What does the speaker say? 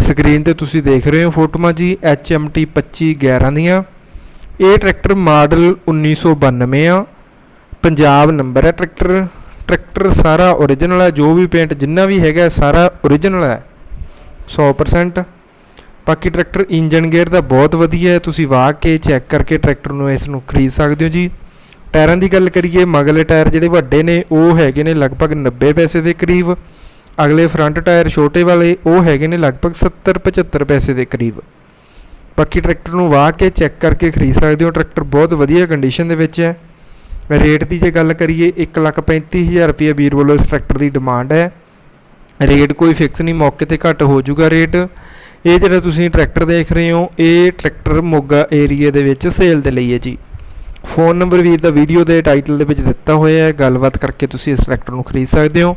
Screen ਤੇ ਤੁਸੀਂ ਦੇਖ ਰਹੇ ਹੋ ਫੋਟੋਆਂ ਜੀ HMT 2511 ਦੀਆਂ। ਇਹ ਟਰੈਕਟਰ ਮਾਡਲ 1992 ਆ। ਪੰਜਾਬ ਨੰਬਰ ਹੈ ਟਰੈਕਟਰ। ਟਰੈਕਟਰ ਸਾਰਾ ਓਰੀਜਨਲ ਹੈ, ਜੋ ਵੀ ਪੇਂਟ ਜਿੰਨਾ ਵੀ ਹੈਗਾ ਸਾਰਾ ਓਰੀਜਨਲ ਹੈ। 100% ਬਾਕੀ ਟਰੈਕਟਰ ਇੰਜਨ ਗੇਅਰ ਦਾ ਬਹੁਤ ਵਧੀਆ ਹੈ, ਤੁਸੀਂ ਵਾਹ ਕੇ ਚੈੱਕ ਕਰਕੇ ਟਰੈਕਟਰ ਨੂੰ ਇਸ ਨੂੰ ਖਰੀਦ ਸਕਦੇ ਹੋ ਜੀ। ਟਾਇਰਾਂ ਦੀ ਗੱਲ ਕਰੀਏ ਮਗਲੇ ਟਾਇਰ ਜਿਹੜੇ ਵੱਡੇ ਨੇ, ਉਹ ਹੈਗੇ ਨੇ ਲਗਭਗ 90 ਪੈਸੇ ਦੇ ਕਰੀਬ। ਅਗਲੇ ਫਰੰਟ ਟਾਇਰ ਛੋਟੇ ਵਾਲੇ ਉਹ ਹੈਗੇ ਨੇ ਲਗਭਗ 70 75 ਪੈਸੇ ਦੇ ਕਰੀਬ। ਬਾਕੀ ਟਰੈਕਟਰ ਨੂੰ ਵਾਹ ਕੇ ਚੈੱਕ ਕਰਕੇ ਖਰੀਦ ਸਕਦੇ ਹੋ। ਟਰੈਕਟਰ ਬਹੁਤ ਵਧੀਆ ਕੰਡੀਸ਼ਨ ਦੇ ਵਿੱਚ ਹੈ। ਰੇਟ ਦੀ ਜੇ ਗੱਲ ਕਰੀਏ 135000 ਰੁਪਏ ਵੀਰ ਵੱਲੋਂ ਇਸ ਟਰੈਕਟਰ ਦੀ ਡਿਮਾਂਡ ਹੈ। ਰੇਟ ਕੋਈ ਫਿਕਸ ਨਹੀਂ, ਮੌਕੇ ਤੇ ਘੱਟ ਹੋ ਜਾਊਗਾ ਰੇਟ ਇਹ ਜਿਹੜਾ ਤੁਸੀਂ ਟਰੈਕਟਰ ਦੇਖ ਰਹੇ ਹੋ, ਇਹ ਟਰੈਕਟਰ ਮੋਗਾ ਏਰੀਆ ਦੇ ਵਿੱਚ ਸੇਲ ਦੇ ਲਈ ਹੈ ਜੀ। ਫੋਨ ਨੰਬਰ ਵੀਰ ਦਾ ਵੀਡੀਓ ਦੇ ਟਾਈਟਲ ਦੇ ਵਿੱਚ ਦਿੱਤਾ ਹੋਇਆ ਹੈ। ਗੱਲਬਾਤ ਕਰਕੇ ਤੁਸੀਂ ਇਸ ਟਰੈਕਟਰ ਨੂੰ ਖਰੀਦ ਸਕਦੇ ਹੋ।